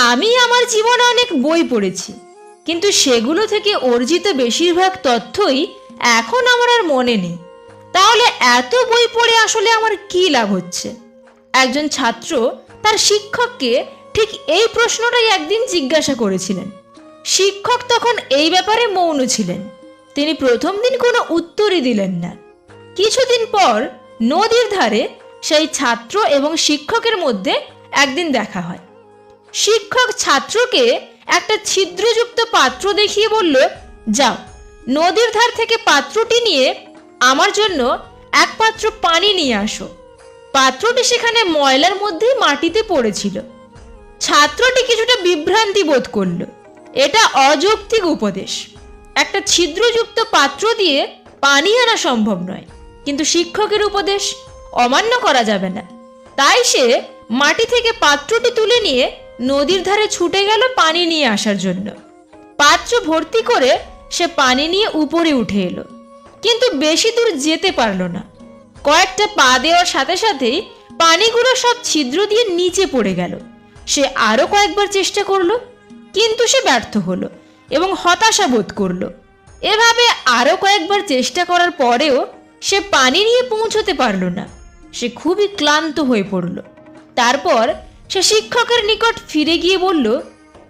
আমি আমার জীবনে অনেক বই পড়েছি, কিন্তু সেগুলো থেকে অর্জিত বেশিরভাগ তথ্যই এখন আমার আর মনে নেই। তাহলে এত বই পড়ে আসলে আমার কি লাভ হচ্ছে? একজন ছাত্র তার শিক্ষককে ঠিক এই প্রশ্নটাই একদিন জিজ্ঞাসা করেছিলেন। শিক্ষক তখন এই ব্যাপারে মৌন ছিলেন। তিনি প্রথম দিন কোনো উত্তরই দিলেন না। কিছুদিন পর নদীর ধারে সেই ছাত্র এবং শিক্ষকের মধ্যে একদিন দেখা হয়। শিক্ষক ছাত্রকে একটা ছিদ্রযুক্ত পাত্র দেখিয়ে বলল, যাও, নদীর ধার থেকে পাত্রটি নিয়ে আমার জন্য এক পাত্র পানি নিয়ে আসো। পাত্রটি সেখানে ময়লার মধ্যেই মাটিতে পড়েছিল। ছাত্রটি কিছুটা বিভ্রান্তি বোধ করল। এটা অযৌক্তিক উপদেশ। একটা ছিদ্রযুক্ত পাত্র দিয়ে পানি আনা সম্ভব নয়। কিন্তু শিক্ষকের উপদেশ অমান্য করা যাবে না। তাই সে মাটি থেকে পাত্রটি তুলে নিয়ে নদীর ধারে ছুটে গেল পানি নিয়ে আসার জন্য। পাত্র ভর্তি করে সে পানি নিয়ে উপরে উঠে এলো। কিন্তু বেশি দূর যেতে পারল না। কয়েকটা পা দেওয়ার সাথে সাথেই পানিগুলো সব ছিদ্র দিয়ে নিচে পড়ে গেল। সে আরও কয়েকবার চেষ্টা করল, কিন্তু সে ব্যর্থ হলো এবং হতাশা বোধ করল। এভাবে আরও কয়েকবার চেষ্টা করার পরেও সে পানি নিয়ে পৌঁছতে পারল না। সে খুবই ক্লান্ত হয়ে পড়ল। তারপর সে শিক্ষকের নিকট ফিরে গিয়ে বলল,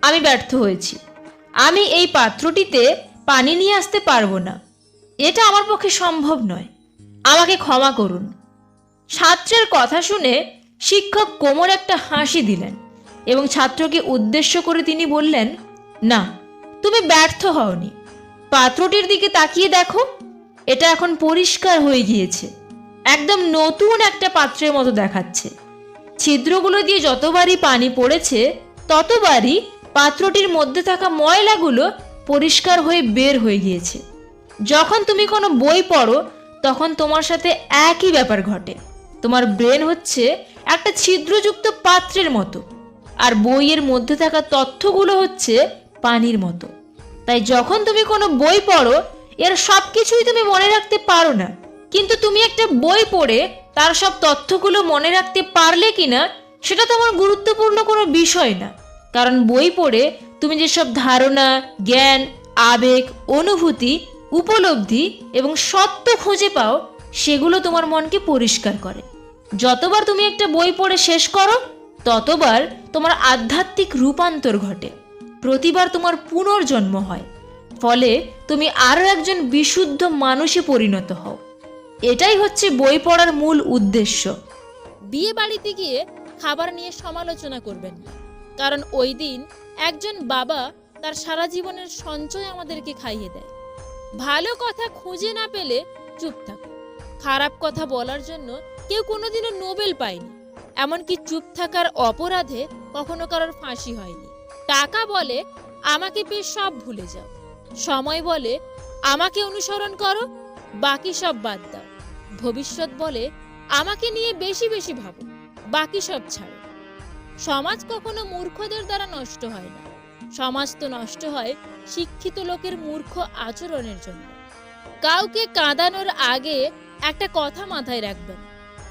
আমি ব্যর্থ হয়েছি। আমি এই পাত্রটিতে পানি নিয়ে আসতে পারব না। এটা আমার পক্ষে সম্ভব নয়। আমাকে ক্ষমা করুন। ছাত্রের কথা শুনে শিক্ষক কোমর একটা হাসি দিলেন এবং ছাত্রকে উদ্দেশ্য করে তিনি বললেন, না, তুমি ব্যর্থ হওনি। পাত্রটির দিকে তাকিয়ে দেখো, এটা এখন পরিষ্কার হয়ে গিয়েছে। একদম নতুন একটা পাত্রের মতো দেখাচ্ছে। ছিদ্রগুলো দিয়ে যতবারই পানি পড়েছে, ততবারই পাত্রটির মধ্যে থাকা ময়লাগুলো পরিষ্কার হয়ে বের হয়ে গিয়েছে। যখন তুমি কোনো বই পড়ো, তখন তোমার সাথে একই ব্যাপার ঘটে। তোমার ব্রেন হচ্ছে একটা ছিদ্রযুক্ত পাত্রের মতো, আর বইয়ের মধ্যে থাকা তথ্যগুলো হচ্ছে পানির মতো। তাই যখন তুমি কোনো বই পড়ো, এর সব কিছুই তুমি মনে রাখতে পারো না। কিন্তু তুমি একটা বই পড়ে তার সব তথ্যগুলো মনে রাখতে পারলে কিনা, সেটা তোমার গুরুত্বপূর্ণ কোনো বিষয় না। কারণ বই পড়ে তুমি যেসব ধারণা, জ্ঞান, আবেগ, অনুভূতি, উপলব্ধি এবং সত্য খুঁজে পাও, সেগুলো তোমার মনকে পরিষ্কার করে। যতবার তুমি একটা বই পড়ে শেষ করো, ততবার তোমার আধ্যাত্মিক রূপান্তর ঘটে। প্রতিবার তোমার পুনর্জন্ম হয়। ফলে তুমি আরও একজন বিশুদ্ধ মানুষে পরিণত হও। এটাই হচ্ছে বই পড়ার মূল উদ্দেশ্য। বিয়ে বাড়িতে গিয়ে খাবার নিয়ে সমালোচনা করবেন। কারণ ওই দিন একজন বাবা তার সারা জীবনের সঞ্চয় আমাদেরকে খাইয়ে দেয়। ভালো কথা খুঁজে না পেলে চুপ থাকো খারাপ কথা বলার জন্য কেউ কোনোদিনও নোবেল পায়নি। এমনকি চুপ থাকার অপরাধে কখনো কারোর ফাঁসি হয়নি। টাকা বলে, আমাকে পেয়ে সব ভুলে যাও। সময় বলে, আমাকে অনুসরণ করো, বাকি সব বাদ দাও। ভবিষ্যৎ বলে আমাকে নিয়ে বেশি বেশি ভাবো, বাকি সব ছাড়ো। সমাজ কখনো মূর্খদের দ্বারা নষ্ট হয় না। সমাজ তো নষ্ট হয় শিক্ষিত লোকের মূর্খ আচরণের জন্য। কাউকে কাঁদানোর আগে একটা কথা মাথায় রাখবেন,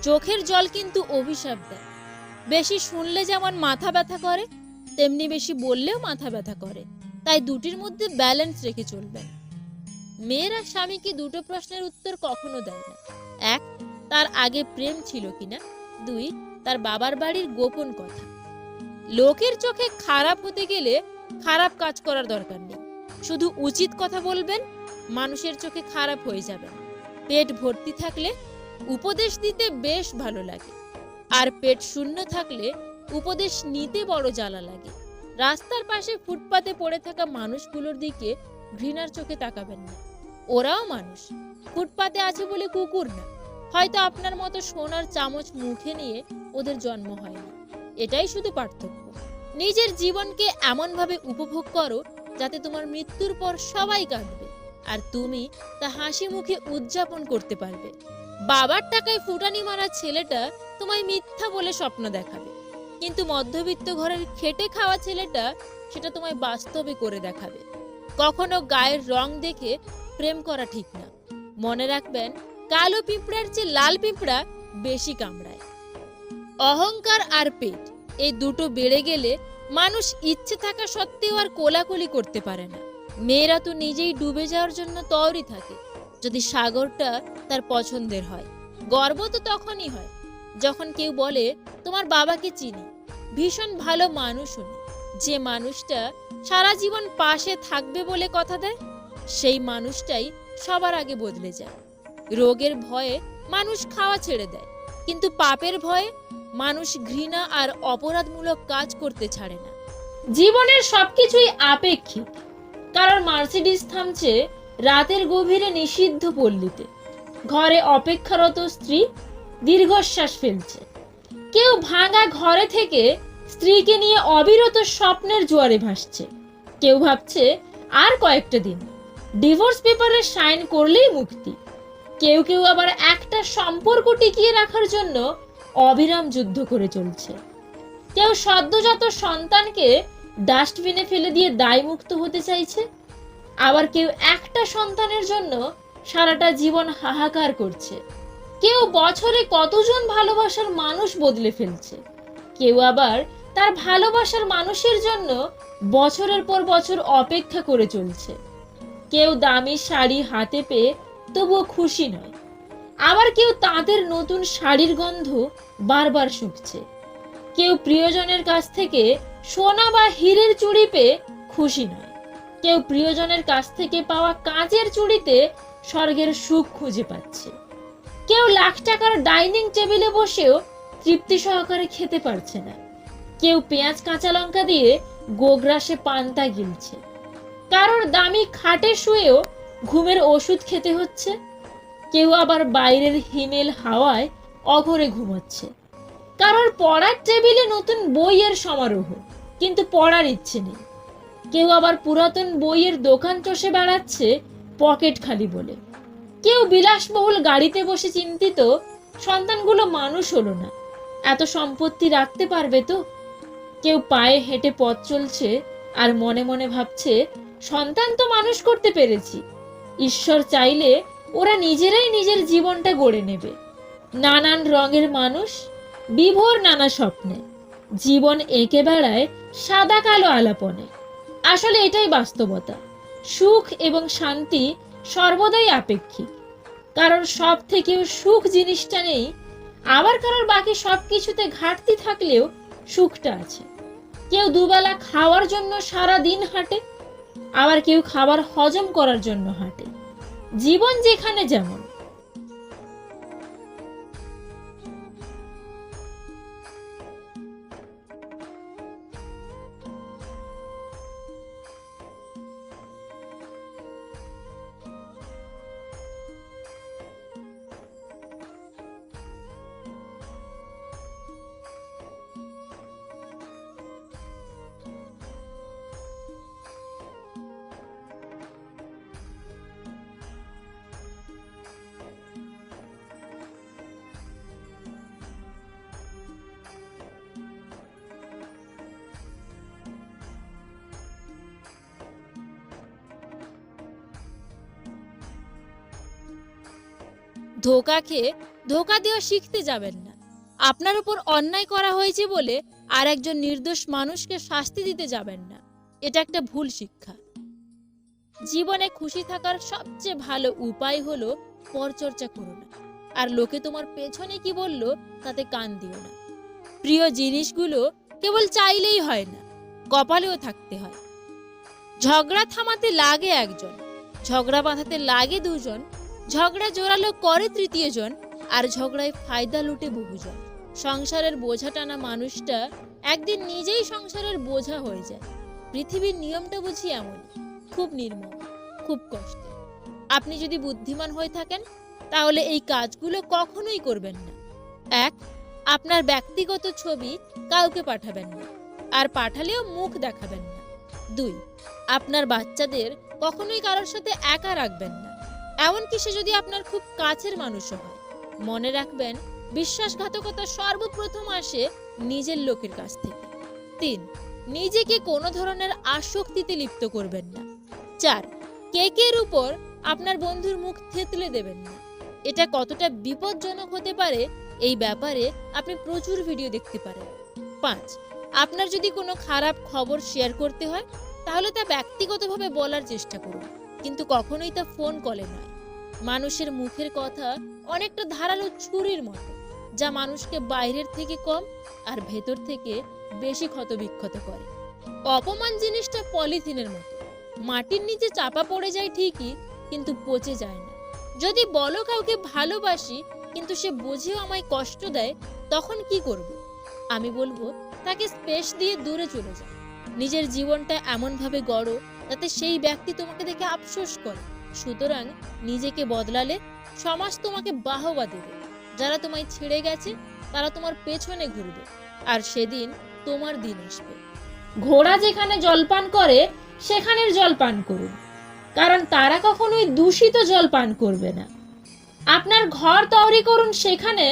চোখের জল কিন্তু অভিশাপ দেয়। বেশি শুনলে যেমন মাথা ব্যথা করে, তেমনি বেশি বললেও মাথা ব্যথা করে। তাই দুটির মধ্যে ব্যালেন্স রেখে চলবেন। মেয়েরা স্বামীকে দুটো প্রশ্নের উত্তর কখনো দেয় না। এক, তার আগে প্রেম ছিল কিনা? দুই, তার বাবার বাড়ির গোপন কথা। লোকের চোখে খারাপ হতে গেলে খারাপ কাজ করার দরকার নেই। শুধু উচিত কথা বলবেন, মানুষের চোখে খারাপ হয়ে যাবেন। পেট ভর্তি থাকলে উপদেশ দিতে বেশ ভালো লাগে। আর পেট শূন্য থাকলে উপদেশ নিতে বড় জ্বালা লাগে। রাস্তার পাশে ফুটপাতে পড়ে থাকা মানুষগুলোর দিকে ঘৃণার চোখে তাকাবেন না। ওরাও মানুষ। ফুটপাতে আছে বলে কুকুর না। হয়তো আপনার মতো সোনার চামচ মুখে নিয়ে ওদের জন্ম হয়নি এটাই শুধু পার্থক্য। নিজের জীবনকে এমনভাবে উপভোগ করো যাতে তোমার মৃত্যুর পর সবাই কাঁদবে। আর তুমি তা হাসি মুখে উদযাপন করতে পারবে। বাবার টাকায় ফুটানি মারা ছেলেটা তোমায় মিথ্যা বলে স্বপ্ন দেখাবে। কিন্তু মধ্যবিত্ত ঘরের খেটে খাওয়া ছেলেটা সেটা তোমায় বাস্তবে করে দেখাবে। কখনো গায়ের রং দেখে প্রেম করা ঠিক না। মনে রাখবেন, কালো পিঁপড়ার চেয়ে লাল পিঁপড়া বেশি কামড়ায়। অহংকার আর পেট, এই দুটো বেড়ে গেলে মানুষ ইচ্ছে থাকা সত্ত্বেও আর কোলাকুলি করতে পারে না। মেয়েরা তো নিজেই ডুবে যাওয়ার জন্য তৈরি থাকে। যদি সাগরটা তার পছন্দের হয়, গর্ব তো তখনই হয়। যখন কেউ বলে, তোমার বাবাকে চিনি। ভীষণ ভালো মানুষ উনি। যে মানুষটা সারা জীবন পাশে থাকবে বলে কথা দেয় সেই মানুষটাই সবার আগে বদলে যায়। রোগের ভয়ে মানুষ খাওয়া ছেড়ে দেয়, কিন্তু পাপের ভয়ে মানুষ ঘৃণা আর অপরাধমূলক কাজ করতে ছাড়ে না। জীবনের সবকিছুই আপেক্ষিক, কারণ মার্সিডিস থামছে রাতের গভীরে নিষিদ্ধ পল্লীতে। ঘরে অপেক্ষারত স্ত্রী দীর্ঘশ্বাস ফেলছে। কেউ ভাঙা ঘরে থেকে স্ত্রীকে নিয়ে অবিরত স্বপ্নের জোয়ারে ভাসছে। কেউ ভাবছে আর কয়েকটা দিন ডিভোর্স পেপারে সাইন করলেই মুক্তি। কেউ কেউ আবার একটা সম্পর্ক টিকিয়ে রাখার জন্য অবিরাম যুদ্ধ করে চলছে। কেউ সদ্যজাত সন্তানকে ডাস্টবিনে ফেলে দিয়ে দায়মুক্ত হতে চাইছে। আবার কেউ একটা সন্তানের জন্য সারাটা জীবন হাহাকার করছে। কেউ বছরে কতজন ভালোবাসার মানুষ বদলে ফেলছে। কেউ আবার তার ভালোবাসার মানুষের জন্য বছরের পর বছর অপেক্ষা করে চলছে। কেউ দামি শাড়ি হাতে পেয়ে তবুও খুশি নয়। আবার কেউ তাদের নতুন শাড়ির গন্ধ বারবার শুকছে। কেউ প্রিয়জনের কাছ থেকে সোনা বা হীরের চুড়ি পেয়ে খুশি নয়। কেউ প্রিয়জনের কাছ থেকে পাওয়া কাঁচের চুড়িতে স্বর্গের সুখ খুঁজে পাচ্ছে। কেউ লাখ টাকার ডাইনিং টেবিলে বসেও তৃপ্তি সহকারে খেতে পারছে না। কেউ পেঁয়াজ, কাঁচা লঙ্কা দিয়ে গোগ্রাসে পান্তা গিলছে। কারোর দামি খাটে শুয়েও ঘুমের ওষুধ খেতে হচ্ছে। কেউ আবার বাইরের হিমেল হাওয়ায় অঘরে ঘুমাচ্ছে। কারোর পড়ার টেবিলে নতুন বইয়ের সমারোহ, কিন্তু পড়ার ইচ্ছে নেই। কেউ আবার পুরাতন বইয়ের দোকান চষে বেড়াচ্ছে পকেট খালি বলে। কেউ বিলাসবহুল গাড়িতে বসে চিন্তিত, সন্তানগুলো মানুষ হলো না, এত সম্পত্তি রাখতে পারবে তো? কেউ পায়ে হেঁটে পথ চলছে আর মনে মনে ভাবছে সন্তান তো মানুষ করতে পেরেছি। ঈশ্বর চাইলে ওরা নিজেরাই নিজের জীবনটা গড়ে নেবে। নানান রঙের মানুষ, বিভোর নানা স্বপ্নে। জীবন এঁকে বেড়ায় সাদা কালো আলাপনে। আসলে এটাই বাস্তবতা। সুখ এবং শান্তি সর্বদাই আপেক্ষিক। কারণ সব থেকেও সুখ জিনিসটা নেই, আবার কারোর বাকি সব কিছুতে ঘাটতি থাকলেও সুখটা আছে। কেউ দুবেলা খাওয়ার জন্য সারা দিন হাঁটে আবার কেউ খাবার হজম করার জন্য হাঁটে। জীবন যেখানে যেমন ধোকা খেয়ে ধোকা দেওয়া শিখতে যাবেন না। আপনার উপর অন্যায় করা হয়েছে বলে আর একজন নির্দোষ মানুষকে শাস্তি দিতে যাবেন না। এটা একটা ভুল শিক্ষা। জীবনে খুশি থাকার সবচেয়ে ভালো উপায় হলো পরচর্চা করো না। আর লোকে তোমার পেছনে কি বলল তাতে কান দিও না। প্রিয় জিনিসগুলো কেবল চাইলেই হয় না, কপালেও থাকতে হয়। ঝগড়া থামাতে লাগে একজন, ঝগড়া বাঁধাতে লাগে দুজন ঝগড়া জোরালো করে তৃতীয় জন, আর ঝগড়ায় ফায়দা লুটে বহুজন। সংসারের বোঝা টানা মানুষটা একদিন নিজেই সংসারের বোঝা হয়ে যায়। পৃথিবীর নিয়মটা বুঝি এমন খুব নির্মম, খুব কষ্ট। আপনি যদি বুদ্ধিমান হয়ে থাকেন, তাহলে এই কাজগুলো কখনোই করবেন না। এক, আপনার ব্যক্তিগত ছবি কাউকে পাঠাবেন না, আর পাঠালেও মুখ দেখাবেন না। দুই, আপনার বাচ্চাদের কখনোই কারোর সাথে একা রাখবেন না। এমনকি সে যদি আপনার খুব কাছের মানুষও হয়। মনে রাখবেন, বিশ্বাসঘাতকতা সর্বপ্রথম আসে নিজের লোকের কাছ থেকে। তিন, নিজেকে কোনো ধরনের আসক্তিতে লিপ্ত করবেন না। চার, কেকের উপর আপনার বন্ধুর মুখ থেতলে দেবেন না। এটা কতটা বিপজ্জনক হতে পারে এই ব্যাপারে আপনি প্রচুর ভিডিও দেখতে পারেন। পাঁচ, আপনার যদি কোনো খারাপ খবর শেয়ার করতে হয়, তাহলে তা ব্যক্তিগতভাবে বলার চেষ্টা করুন। কিন্তু কখনোই তা ফোন কলে নয়। মানুষের মুখের কথা অনেকটা ধারালো ছুরির মতো, যা মানুষকে বাইরের থেকে কম আর ভেতর থেকে বেশি ক্ষতবিক্ষত করে। অপমান জিনিসটা পলিথিনের মতো। মাটির নিচে চাপা পড়ে যায় ঠিকই, কিন্তু পচে যায় না। যদি বলো কাউকে ভালোবাসি, কিন্তু সে বুঝেও আমায় কষ্ট দেয়, তখন কি করব? আমি বলব, তাকে স্পেস দিয়ে দূরে চলে যাও। নিজের জীবনটা এমনভাবে গড়ো, যাতে সেই ব্যক্তি তোমাকে দেখে আফসোস করে। সুতরাং নিজেকে বদলালে সমাজ তোমাকে বাহবা দেবে। যারা তোমায় ছেড়ে গেছে, তারা তোমার পেছনে ঘুরবে, আর সেদিন তোমার দিন আসবে। ঘোড়া যেখানে জল পান করে, সেখানের জল পান করুন, কারণ তারা কখনোই দূষিত জল পান করবে না। আপনার ঘর তৈরি করুন সেখানে,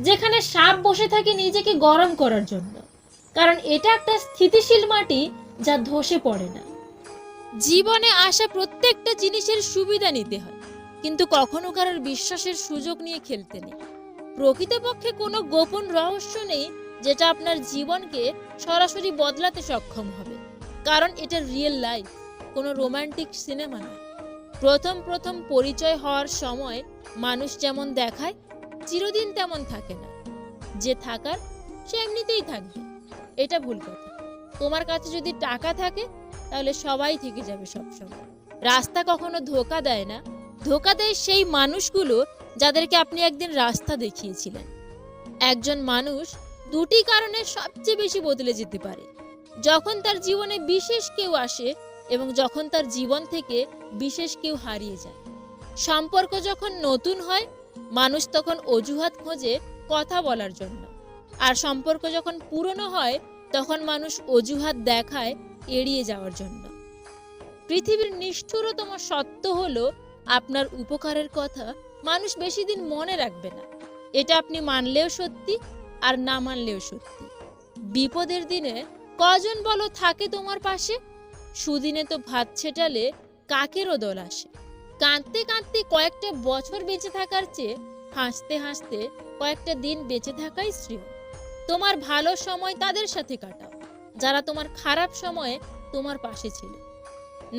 যেখানে সাপ বসে থাকে নিজেকে গরম করার জন্য, কারণ এটা একটা স্থিতিশীল মাটি যা ধসে পড়ে না। জীবনে আসা প্রত্যেকটা জিনিসের সুবিধা নিতে হয়, কিন্তু কখনো কারোর বিশ্বাসের সুযোগ নিয়ে খেলতে নেই। প্রকৃতপক্ষে কোনো গোপন রহস্য নেই যেটা আপনার জীবনকে সরাসরি বদলাতে সক্ষম হবে, কারণ এটা রিয়েল লাইফ কোনো রোমান্টিক সিনেমা নয়। প্রথম প্রথম পরিচয় হওয়ার সময় মানুষ যেমন দেখায়, চিরদিন তেমন থাকে না। যে থাকার, সে এমনিতেই থাকবে, এটা ভুল কথা। তোমার কাছে যদি টাকা থাকে তাহলে সবাই থেকে যাবে সবসময়। রাস্তা কখনো ধোকা দেয় না। ধোকা দেয় সেই মানুষগুলো যাদেরকে আপনি একদিন রাস্তা দেখিয়েছিলেন। একজন মানুষ দুটি কারণে সবচেয়ে বেশি বদলে যেতে পারে। যখন তার জীবনে বিশেষ কেউ আসে এবং যখন তার জীবন থেকে বিশেষ কেউ হারিয়ে যায়। সম্পর্ক যখন নতুন হয়, মানুষ তখন অজুহাত খোঁজে কথা বলার জন্য। আর সম্পর্ক যখন পুরনো হয়, তখন মানুষ অজুহাত দেখায় এড়িয়ে যাওয়ার জন্য। পৃথিবীর নিষ্ঠুরতম সত্য হলো, আপনার উপকারের কথা মানুষ বেশি দিন মনে রাখবে না। এটা আপনি মানলেও সত্যি আর না মানলেও সত্যি। বিপদের দিনে কজন বলো থাকে তোমার পাশে? সুদিনে তো ভাত ছেটালে কাকেরও দল আসে। কাঁদতে কাঁদতে কয়েকটা বছর বেঁচে থাকার চেয়ে হাসতে হাসতে কয়েকটা দিন বেঁচে থাকাই শ্রেয়। তোমার ভালো সময় তাদের সাথে কাটাও। যারা তোমার খারাপ সময়ে তোমার পাশে ছিল।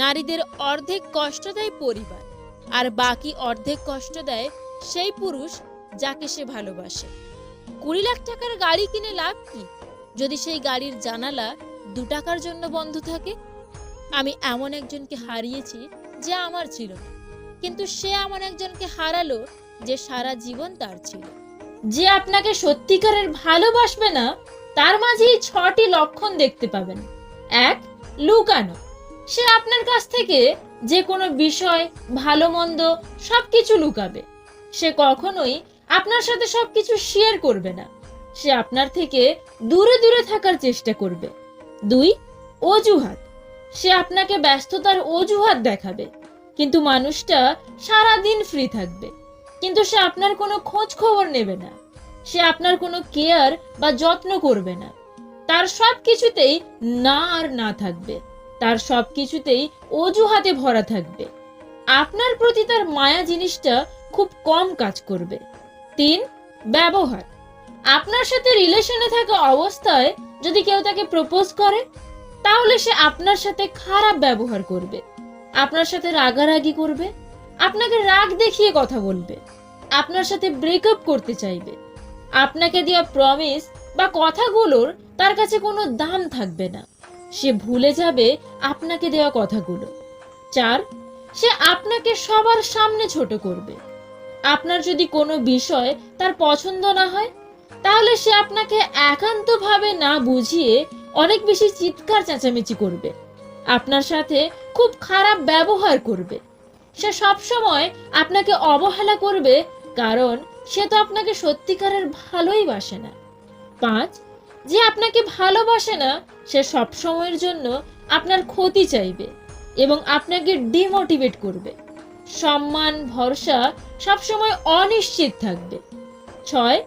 নারীদের অর্ধেক কষ্ট দেয় পরিবার, আর বাকি অর্ধেক কষ্ট দেয় সেই পুরুষ যাকে সে ভালোবাসে। কুড়ি লাখ টাকার গাড়ি কিনে লাভ কি? যদি সেই গাড়ির জানালা দু টাকার জন্য বন্ধ থাকে? আমি এমন একজনকে হারিয়েছি যে আমার ছিল না, কিন্তু সে এমন একজনকে হারালো যে সারা জীবন তার ছিল। যে আপনাকে সত্যিকারের ভালোবাসবে না তার মাঝেই ছটি লক্ষণ দেখতে পাবেন। এক, লুকানো। সে আপনার কাছ থেকে যে কোনো বিষয়, ভালো মন্দ সবকিছু লুকাবে। সে কখনোই আপনার সাথে সবকিছু শেয়ার করবে না। সে আপনার থেকে দূরে দূরে থাকার চেষ্টা করবে। দুই, অজুহাত। সে আপনাকে ব্যস্ততার অজুহাত দেখাবে। কিন্তু মানুষটা সারা দিন ফ্রি থাকবে। কিন্তু সে আপনার কোনো খোঁজ খবর নেবে না। সে আপনার কোনো কেয়ার বা যত্ন করবে না। তার সব কিছুতেই না আর না থাকবে। তার সব কিছুতেই অজুহাতে ভরা থাকবে। আপনার প্রতি তার মায়া জিনিসটা খুব কম কাজ করবে। তিন, ব্যবহার। আপনার সাথে রিলেশনে থাকা অবস্থায় যদি কেউ তাকে প্রপোজ করে, তাহলে সে আপনার সাথে খারাপ ব্যবহার করবে। আপনার সাথে রাগারাগি করবে। আপনাকে রাগ দেখিয়ে কথা বলবে। আপনার সাথে ব্রেকআপ করতে চাইবে। আপনাকে দেওয়া প্রমিস বা কথাগুলোর তার কাছে কোনো দাম থাকবে না। সে ভুলে যাবে আপনাকে দেওয়া কথাগুলো। চার, সে আপনাকে সবার সামনে ছোট করবে। আপনার যদি কোনো বিষয় তার পছন্দ না হয়, তাহলে সে আপনাকে একান্তভাবে না বুঝিয়ে অনেক বেশি চিৎকার চেঁচামেচি করবে। আপনার সাথে খুব খারাপ ব্যবহার করবে। সে সবসময় আপনাকে অবহেলা করবে কারণ সে তো আপনাকে সত্যিকারের ভালোই বাসে না। পাঁচ, যে আপনাকে ভালোবাসে না, সে সব সময়ের জন্য আপনার ক্ষতি চাইবে এবং আপনাকে ডিমোটিভেট করবে। সম্মান, ভরসা সবসময় অনিশ্চিত থাকবে। ছয়,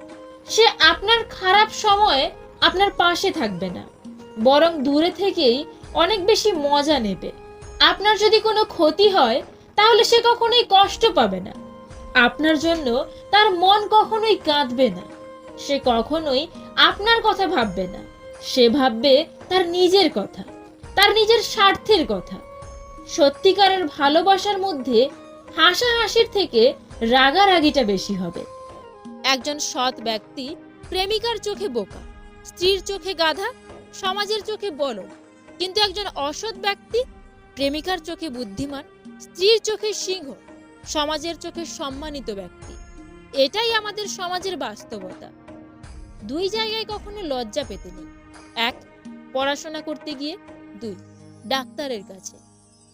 সে আপনার খারাপ সময়ে আপনার পাশে থাকবে না, বরং দূরে থেকেই অনেক বেশি মজা নেবে। আপনার যদি কোনো ক্ষতি হয়, তাহলে সে কখনোই কষ্ট পাবে না। আপনার জন্য তার মন কখনোই কাঁদবে না। সে কখনোই আপনার কথা ভাববে না। সে ভাববে তার নিজের কথা, তার নিজের স্বার্থের কথা। সত্যিকারের ভালোবাসার মধ্যে হাসাহাসির থেকে রাগারাগিটা বেশি হবে। একজন সৎ ব্যক্তি প্রেমিকার চোখে বোকা, স্ত্রীর চোখে গাধা, সমাজের চোখে বলদ। কিন্তু একজন অসৎ ব্যক্তি প্রেমিকার চোখে বুদ্ধিমান, স্ত্রীর চোখে সিংহ। সমাজের চোখে সম্মানিত ব্যক্তি। এটাই আমাদের সমাজের বাস্তবতা। দুই জায়গায় কখনো লজ্জা পেতে নেই। এক, পড়াশোনা করতে গিয়ে। দুই, ডাক্তারের কাছে।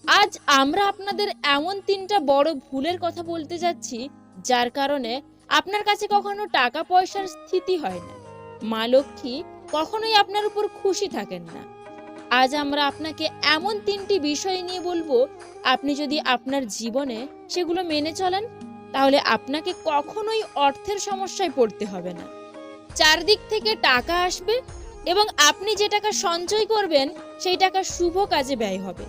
আজ আমরা আপনাদের এমন তিনটা বড় ভুলের কথা বলতে যাচ্ছি, যার কারণে আপনার কাছে কখনো টাকা পয়সার স্থিতি হয় না। মা লক্ষ্মী কখনোই আপনার উপর খুশি থাকেন না। আজ আমরা আপনাকে এমন তিনটি বিষয় নিয়ে বলব, আপনি যদি আপনার জীবনে সেগুলো মেনে চলেন, তাহলে আপনাকে কখনোই অর্থের সমস্যায় পড়তে হবে না। চারদিক থেকে টাকা আসবে এবং আপনি যে টাকা সঞ্চয় করবেন, সেই টাকা শুভ কাজে ব্যয় হবে।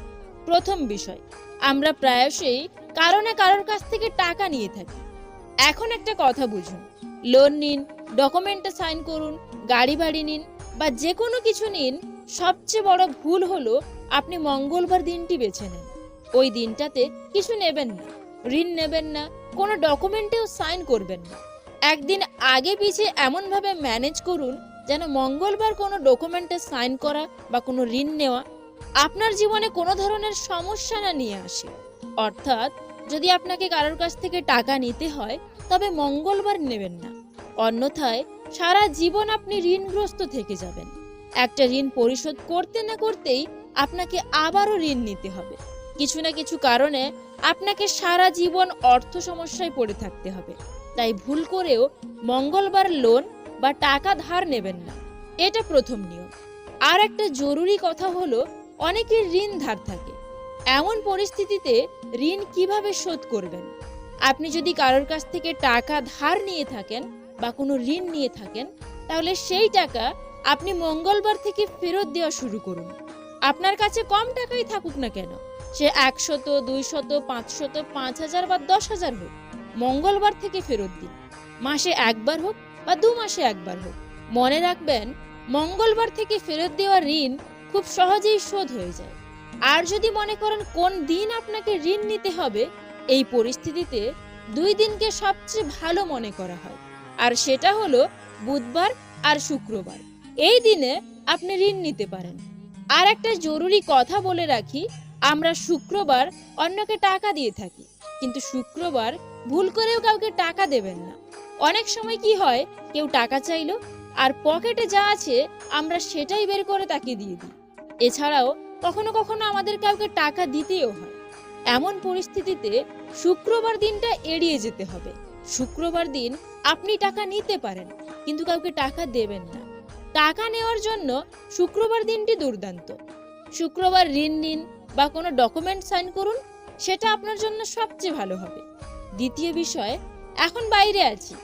প্রথম বিষয়, আমরা প্রায়শই কারণে কারোর কাছ থেকে টাকা নিয়ে থাকি। এখন একটা কথা বুঝুন, লোন নিন, ডকুমেন্টে সাইন করুন, গাড়ি বাড়ি নিন বা যে কোনো কিছু নিন সবচেয়ে বড় ভুল হলো আপনি মঙ্গলবার দিনটি বেছে নেন। ওই দিনটাতে কিছু নেবেন না, ঋণ নেবেন না, কোনো ডকুমেন্টেও সাইন করবেন না। একদিন আগে পিছিয়ে এমনভাবে ম্যানেজ করুন যেন মঙ্গলবার কোনো ডকুমেন্টে সাইন করা বা কোনো ঋণ নেওয়া আপনার জীবনে কোনো ধরনের সমস্যা না নিয়ে আসে। অর্থাৎ যদি আপনাকে কারোর কাছ থেকে টাকা নিতে হয়, তবে মঙ্গলবার নেবেন না। অন্যথায় সারা জীবন আপনি ঋণগ্রস্ত থেকে যাবেন। একটা ঋণ পরিশোধ করতে না করতেই আপনাকে আবারও ঋণ নিতে হবে। কিছু না কিছু কারণে আপনাকে সারা জীবন অর্থ সমস্যায় পড়ে থাকতে হবে। তাই ভুল করেও মঙ্গলবার লোন বা টাকা ধার নেবেন না। এটা প্রথম নিয়ম। আর একটা জরুরি কথা হলো অনেকের ঋণ ধার থাকে। এমন পরিস্থিতিতে ঋণ কীভাবে শোধ করবেন? আপনি যদি কারোর কাছ থেকে টাকা ধার নিয়ে থাকেন বা কোনো ঋণ নিয়ে থাকেন, তাহলে সেই টাকা আপনি মঙ্গলবার থেকে ফেরত দেওয়া শুরু করুন। আপনার কাছে কম টাকাই থাকুক না কেন? সে একশত, দুইশত, পাঁচশত পাঁচ হাজার বা দশ হাজার হোক। মঙ্গলবার থেকে ফেরত দিন। মাসে একবার হোক বা দু মাসে একবার হোক। মনে রাখবেন, মঙ্গলবার থেকে ফেরত দেওয়া ঋণ খুব সহজেই শোধ হয়ে যায়। আর যদি মনে করেন কোন দিন আপনাকে ঋণ নিতে হবে, এই পরিস্থিতিতে দুই দিনকে সবচেয়ে ভালো মনে করা হয়। আর সেটা হলো বুধবার আর শুক্রবার। এই দিনে আপনি ঋণ নিতে পারেন। আর একটা জরুরি কথা বলে রাখি, আমরা শুক্রবার অন্যকে টাকা দিয়ে থাকি, কিন্তু শুক্রবার ভুল করেও কাউকে টাকা দেবেন না। অনেক সময় কি হয়, কেউ টাকা চাইলো, আর পকেটে যা আছে, আমরা সেটাই বের করে তাকে দিয়ে দিই। এছাড়াও কখনো কখনো আমাদের কাউকে টাকা দিতেও হয়। এমন পরিস্থিতিতে শুক্রবার দিনটা এড়িয়ে যেতে হবে। শুক্রবার দিন আপনি টাকা নিতে পারেন, কিন্তু কাউকে টাকা দেবেন না। টাকা নেওয়ার জন্য শুক্রবার দিনটি দুর্দান্ত। শুক্রবার ঋণ নিন বা কোনো ডকুমেন্ট সাইন করুন, সেটা আপনার জন্য সবচেয়ে ভালো হবে। দ্বিতীয় বিষয়, এখন বাইরে আছি।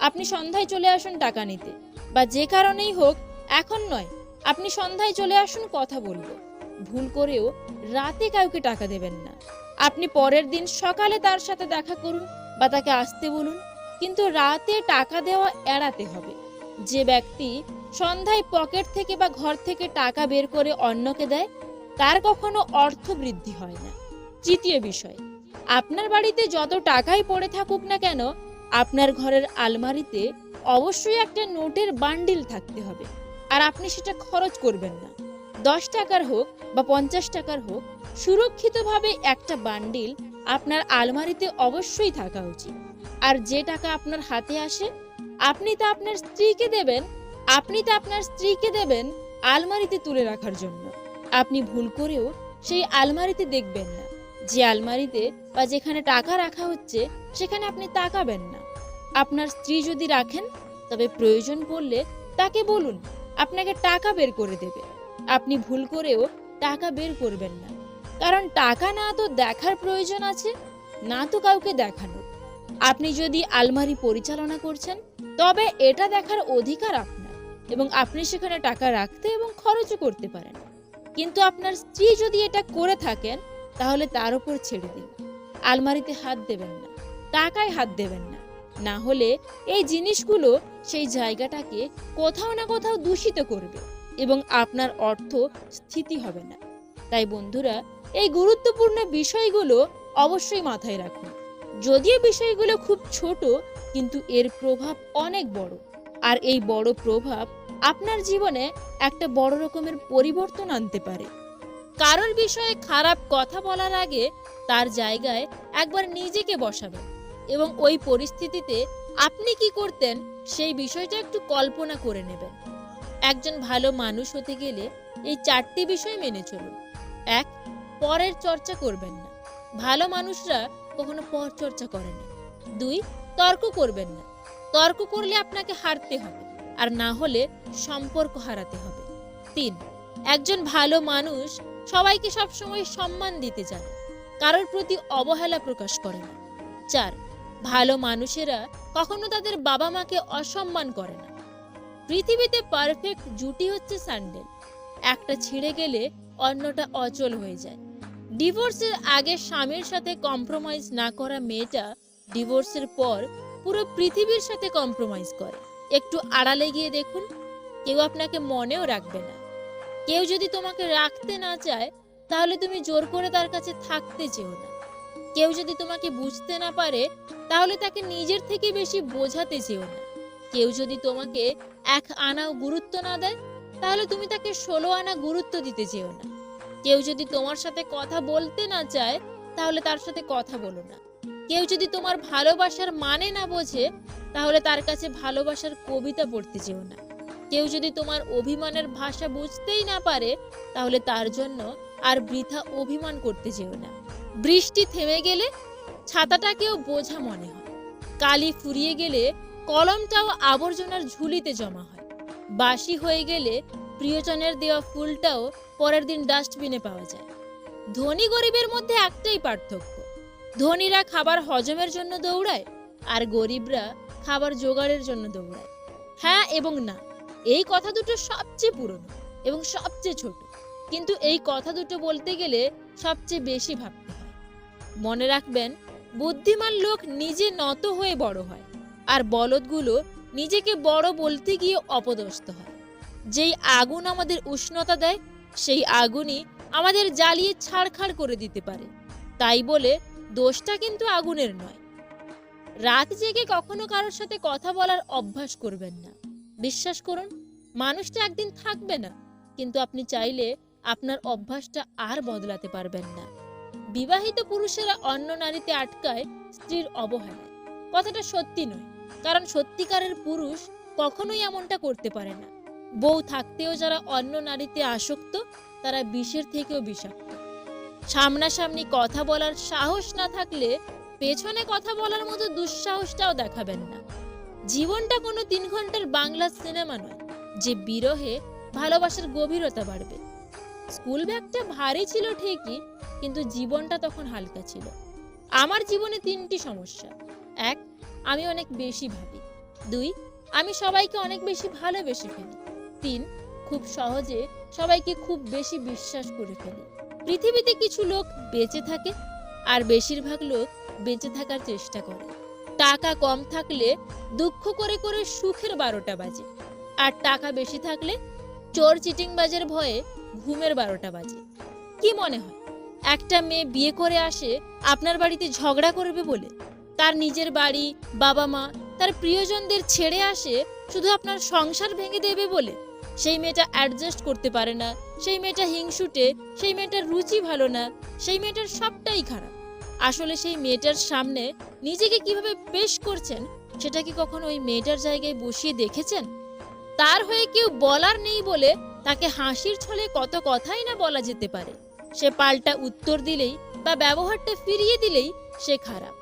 আপনি সন্ধ্যায় চলে আসুন টাকা নিতে। বা যে কারণেই হোক, এখন নয়, আপনি সন্ধ্যায় চলে আসুন কথা বলব। ভুল করেও রাতে কাউকে টাকা দেবেন না। আপনি পরের দিন সকালে তার সাথে দেখা করুন বা তাকে আসতে বলুন। কিন্তু রাতে টাকা দেওয়া এড়াতে হবে। যে ব্যক্তি সন্ধ্যায় পকেট থেকে বা ঘর থেকে টাকা বের করে অন্যকে দেয়, তার কখনো অর্থ বৃদ্ধি হয় না। তৃতীয় বিষয়, আপনার বাড়িতে যত টাকাই পড়ে থাকুক না কেন, আপনার ঘরের আলমারিতে অবশ্যই একটা নোটের বান্ডিল থাকতে হবে, আর আপনি সেটা খরচ করবেন না। দশ টাকার হোক বা পঞ্চাশ টাকার হোক, সুরক্ষিতভাবে একটা বান্ডিল আপনার আলমারিতে অবশ্যই থাকা উচিত। আর যে টাকা আপনার হাতে আসে, আপনি তা আপনার স্ত্রীকে দেবেন আপনি তা আপনার স্ত্রীকে দেবেন আলমারিতে তুলে রাখার জন্য। আপনি ভুল করেও সেই আলমারিতে দেখবেন না। যে আলমারিতে বা যেখানে টাকা রাখা হচ্ছে, সেখানে আপনি তাকাবেন না। আপনার স্ত্রী যদি রাখেন, তবে প্রয়োজন পড়লে তাকে বলুন, আপনাকে টাকা বের করে দেবে। আপনি ভুল করেও টাকা বের করবেন না। কারণ টাকা না তো দেখার প্রয়োজন আছে, না তো কাউকে দেখানো আপনি যদি আলমারি পরিচালনা করছেন, তবে এটা দেখার অধিকার আপনার। এবং আপনি সেখানে টাকা রাখতে এবং খরচও করতে পারেন। কিন্তু আপনার স্ত্রী যদি এটা করে থাকেন, তাহলে তার উপর ছেড়ে দিন। আলমারিতে হাত দেবেন না, টাকায় হাত দেবেন না। না হলে এই জিনিসগুলো সেই জায়গাটাকে কোথাও না কোথাও দূষিত করবে এবং আপনার অর্থ স্থিতি হবে না। তাই বন্ধুরা, এই গুরুত্বপূর্ণ বিষয়গুলো অবশ্যই মাথায় রাখুন। যদিও বিষয়গুলো খুব ছোট, কিন্তু এর প্রভাব অনেক বড়। আর এই বড় প্রভাব আপনার জীবনে একটা বড় রকমের পরিবর্তন আনতে পারে। কারোর বিষয়ে খারাপ কথা বলার আগে তার জায়গায় একবার নিজেকে বসাবেন এবং ওই পরিস্থিতিতে আপনি কি করতেন সেই বিষয়টা একটু কল্পনা করে নেবেন। একজন ভালো মানুষ হতে গেলে এই চারটি বিষয় মেনে চলুন। এক, পরের চর্চা করবেন না। ভালো মানুষরা কখনো পর চর্চা করে না। দুই, তর্ক করবেন না। তর্ক করলে আপনাকে হারতে হবে, আর না হলে সম্পর্ক হারাতে হবে। তিন, একজন ভালো মানুষ সবাইকে সবসময় সম্মান দিতে জানে, কারোর প্রতি অবহেলা প্রকাশ করে না। চার, ভালো মানুষেরা কখনো তাদের বাবা মাকে অসম্মান করে না। পৃথিবীতে পারফেক্ট জুটি হচ্ছে স্যান্ডেল, একটা ছিঁড়ে গেলে অন্যটা অচল হয়ে যায়। ডিভোর্সের আগে স্বামীর সাথে কম্প্রোমাইজ না করা মেয়েটা ডিভোর্সের পর পুরো পৃথিবীর সাথে কম্প্রোমাইজ করে। একটু আড়ালে গিয়ে দেখুন, কেউ আপনাকে মনেও রাখবে না। কেউ যদি তোমাকে রাখতে না চায়, তাহলে তুমি জোর করে তার কাছে থাকতে চেও না। কেউ যদি তোমাকে বুঝতে না পারে, তাহলে তাকে নিজের থেকে বেশি বোঝাতে চেও না। কেউ যদি তোমাকে এক আনাও গুরুত্ব না দেয়, তাহলে তুমি তাকে ষোলো আনা গুরুত্ব দিতে চেও না। কেউ যদি তোমার সাথে কথা বলতে না চায়, তাহলে তার সাথে কথা বলো না। কেউ যদি তোমার ভালোবাসার মানে না বোঝে, তাহলে তার কাছে ভালোবাসার কবিতা পড়তে চেও না। কেউ যদি তোমার অভিমানের ভাষা বুঝতেই না পারে, তাহলে তার জন্য আর বৃথা অভিমান করতে যেও না। বৃষ্টি থেমে গেলে ছাতাটাকেও বোঝা মনে হয়। কালি ফুরিয়ে গেলে কলমটাও আবর্জনার ঝুলিতে জমা হয়। বাসি হয়ে গেলে প্রিয়জনের দেওয়া ফুলটাও পরের দিন ডাস্টবিনে পাওয়া যায়। ধনী গরিবের মধ্যে একটাই পার্থক্য ধনীরা খাবার হজমের জন্য দৌড়ায় আর গরিবরা খাবার জোগাড়ের জন্য দৌড়ায়। হ্যাঁ এবং না, এই কথা দুটো সবচেয়ে পুরনো এবং সবচেয়ে ছোট। কিন্তু এই কথা দুটো বলতে গেলে সবচেয়ে বেশি ভাবতে হয়। মনে রাখবেন, বুদ্ধিমান লোক নিজে নত হয়ে বড় হয় আর বলদগুলো নিজেকে বড় বলতে গিয়ে অপদস্থ হয়। যেই আগুন আমাদের উষ্ণতা দেয়, সেই আগুনই আমাদের জ্বালিয়ে ছাড়খাড় করে দিতে পারে। তাই বলে দোষটা কিন্তু আগুনের নয়। রাত জেগে কখনো কারোর সাথে কথা বলার অভ্যাস করবেন না। বিশ্বাস করুন, মানুষটা একদিন থাকবে না, কিন্তু আপনি চাইলে আপনার অভ্যাসটা আর বদলাতে পারবেন না। বিবাহিত পুরুষেরা অন্য নারীতে আটকায় স্ত্রীর অবহেলায়। কথাটা সত্যি নয়, কারণ সত্যিকারের পুরুষ কখনোই এমনটা করতে পারে না। বউ থাকতেও যারা অন্য নারীতে আসক্ত, তারা বিষের থেকেও বিষাক্ত। সামনাসামনি কথা বলার সাহস না থাকলে পেছনে কথা বলার মতো দুঃসাহসটাও দেখাবেন না। জীবনটা কোনো তিন ঘণ্টার বাংলা সিনেমা নয়, যে বিরহে ভালোবাসার গভীরতা বাড়বে। স্কুল ব্যাগটা ভারী ছিল ঠিকই, কিন্তু জীবনটা তখন হালকা ছিল। আমার জীবনে তিনটি সমস্যা। এক, আমি অনেক বেশি ভাবি। দুই, আমি সবাইকে অনেক বেশি ভালোবেসে ফেলি। তিন, খুব সহজে সবাইকে খুব বেশি বিশ্বাস করে ফেলি। পৃথিবীতে কিছু লোক বেঁচে থাকে আর বেশিরভাগ লোক বেঁচে থাকার চেষ্টা করে। টাকা কম থাকলে দুঃখ করে করে সুখের বারোটা বাজে আর টাকা বেশি থাকলে চোর চিটিংবাজের ভয়ে ঘুমের বারোটা বাজে। কি মনে হয়, একটা মেয়ে বিয়ে করে আসে আপনার বাড়িতে ঝগড়া করবে বলে? তার নিজের বাড়ি, বাবা মা, তার প্রিয়জনদের ছেড়ে আসে শুধু আপনার সংসার ভেঙে দেবে বলে? সেই মেয়েটা অ্যাডজাস্ট করতে পারে না, সেই মেয়েটা হিংসুটে, সেই মেয়েটার রুচি ভালো না, সেই মেয়েটার সবটাই খারাপ। আসলে সেই মেয়েটার সামনে নিজেকে কীভাবে পেশ করছেন, সেটা কি কখনো ওই মেয়েটার জায়গায় বসিয়ে দেখেছেন? তার হয়ে কেউ বলার নেই বলে তাকে হাসির ছলে কত কথাই না বলা যেতে পারে। সে পাল্টা উত্তর দিলেই বা ব্যবহারটা ফিরিয়ে দিলেই সে খারাপ।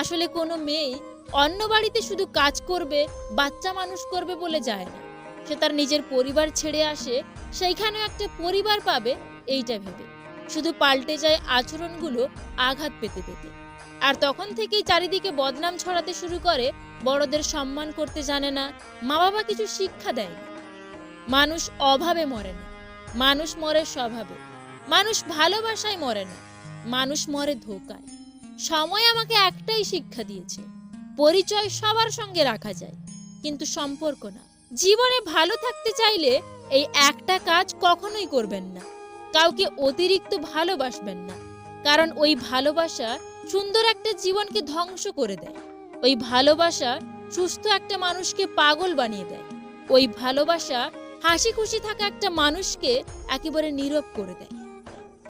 আসলে কোনো মেয়ে অন্য বাড়িতে শুধু কাজ করবে, বাচ্চা মানুষ করবে বলে যায় না। সে তার নিজের পরিবার ছেড়ে আসে সেইখানে একটা পরিবার পাবে, এইটা ভেবে। শুধু পাল্টে যায় আচরণগুলো আঘাত পেতে পেতে। আর তখন থেকেই চারিদিকে বদনাম ছড়াতে শুরু করে, বড়দের সম্মান করতে জানে না মা বাবা কিছু শিক্ষা দেয় মানুষ অভাবে মরে না, মানুষ মরে স্বভাবে, মানুষ ভালোবাসায় মরে না, মানুষ মরে ধোকায়। সময় আমাকে একটাই শিক্ষা দিয়েছে, পরিচয় সবার সঙ্গে রাখা যায়, কিন্তু সম্পর্ক না। জীবনে ভালো থাকতে চাইলে এই একটা কাজ কখনোই করবেন না। কাউকে অতিরিক্ত ভালোবাসবেন না। কারণ ওই ভালোবাসা সুন্দর একটা জীবনকে ধ্বংস করে দেয়। ওই ভালোবাসা সুস্থ একটা মানুষকে পাগল বানিয়ে দেয়। ওই ভালোবাসা হাসি খুশি থাকা একটা মানুষকে একেবারে নীরব করে দেয়।